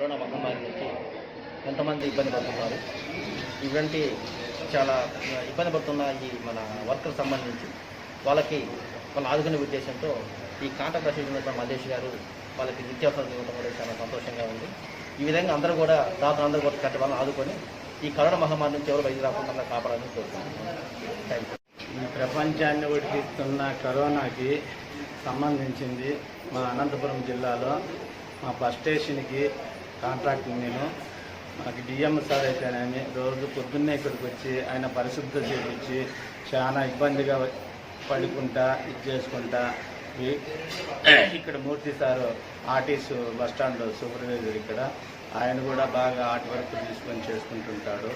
Corona మహమార్జీ నుంచి ఎంతమంది ఇబ్బంది పడుతున్నారు? ఇవంటి చాలా ఇబ్బంది పడుతున్న ఈ మన వర్కర్ సంబంధించి వాళ్ళకి వాళ్ళు ఆదుకునే ఉద్దేశంతో ఈ కాంట్రాక్ట్ అసోసియేషన్ మల్లేష్ గారు వాళ్ళకి నిత్యావసరాలు ఇవ్వడం కూడా చాలా సంతోషంగా ఉంది. ఈ విధంగా అందరూ కూడా దాతలు అందరూ కూడా కట్టి వాళ్ళని ఆదుకొని ఈ కరోనా మహమ్మారి నుంచి ఎవరు బయట రాకుండా కాపాడాలని కోరుకుంటున్నాను. ఈ ప్రపంచాన్ని ఉడికిస్తున్న కరోనాకి సంబంధించింది మా అనంతపురం జిల్లాలో మా బస్ స్టేషన్కి కాంట్రాక్ట్ నేను మనకి డిఎం సార్ అయితేనేమి రోజు పొద్దున్నే ఇక్కడికి వచ్చి ఆయన పరిశుద్ధ చేపించి చాలా ఇబ్బందిగా పడుకుంటా ఇది చేసుకుంటా. ఇక్కడ Murthy sir RTC bus stand supervisor ఇక్కడ. ఆయన కూడా బాగా ఆర్ట్ వర్క్ తీసుకొని చేసుకుంటుంటాడు.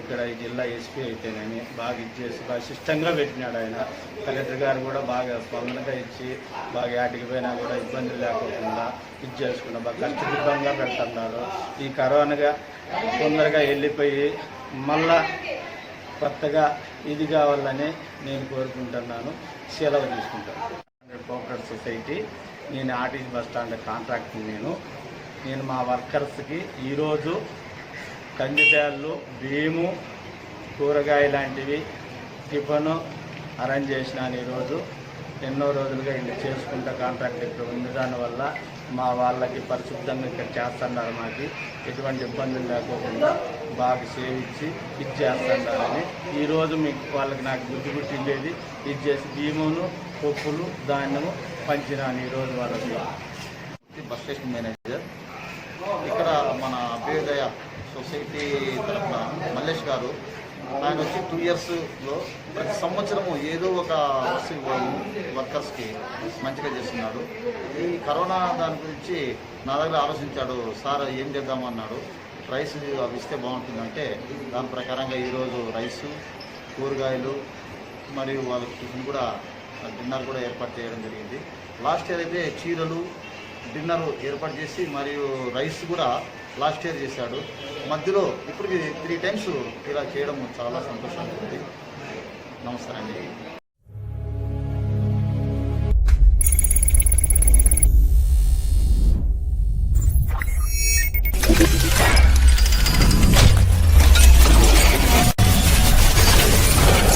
ఇక్కడ ఈ జిల్లా ఎస్పీ అయితేనేమి బాగా ఇచ్చేసి బాగా సిస్టంగా పెట్టినాడు ఆయన. కలెక్టర్ గారు కూడా బాగా స్పందనగా ఇచ్చి బాగా యాటికి పోయినా కూడా ఇబ్బందులు లేకుండా ఇది చేసుకున్నా బాగా కష్టదిబ్బంగా పెడుతున్నారు. ఈ కరోనాగా తొందరగా వెళ్ళిపోయి మళ్ళా కొత్తగా ఇది కావాలని నేను కోరుకుంటున్నాను. సెలవు తీసుకుంటాను. కోఆపరేటివ్ సొసైటీ నేను ఆర్టీసీ బస్ స్టాండ్ కాంట్రాక్ట్ నేను. నేను మా వర్కర్స్కి ఈరోజు కందిబ్యాళ్ళు బియ్యము కూరగాయ లాంటివి టిఫను అరేంజ్ చేసినాను ఈరోజు. ఎన్నో రోజులుగా ఇంటి చేసుకుంటా కాంట్రాక్ట్ ఇక్కడ ఉంది. దానివల్ల మా వాళ్ళకి పరిశుద్ధంగా ఇక్కడ చేస్తున్నారు మాకు. ఎటువంటి ఇబ్బందులు లేకోకుండా బాగా సేవించి ఇది చేస్తున్నారని. ఈరోజు మీకు వాళ్ళకి నాకు గుర్తు గుర్తిండేది ఇది చేసి బియ్యమును పప్పులు ధాన్యము పంచినాను ఈరోజు వాళ్ళకి. Bus station manager. ఇక్కడ మన అభ్యుదయ సొసైటీ తరఫున మల్లేష్ గారు ఆయన వచ్చి టూ ఇయర్స్లో ప్రతి సంవత్సరము ఏదో ఒక బస్సు ఇవ్వడము వర్కర్స్కి మంచిగా చేస్తున్నాడు. ఈ కరోనా దాని గురించి నా దగ్గర ఆలోచించాడు సార్ ఏం చేద్దామన్నాడు రైస్ అవి ఇస్తే బాగుంటుందంటే దాని ప్రకారంగా ఈరోజు రైసు కూరగాయలు మరియు వాళ్ళకి టిఫిన్ కూడా డిన్నర్ కూడా ఏర్పాటు చేయడం జరిగింది. లాస్ట్ ఇయర్ అయితే చీరలు డిన్నర్ ఏర్పాటు చేసి మరియు రైస్ కూడా లాస్ట్ ఇయర్ చేశాడు. మధ్యలో ఇప్పటికి త్రీ టైమ్స్ ఇలా చేయడం చాలా సంతోషంగా ఉంది. నమస్తే అండి.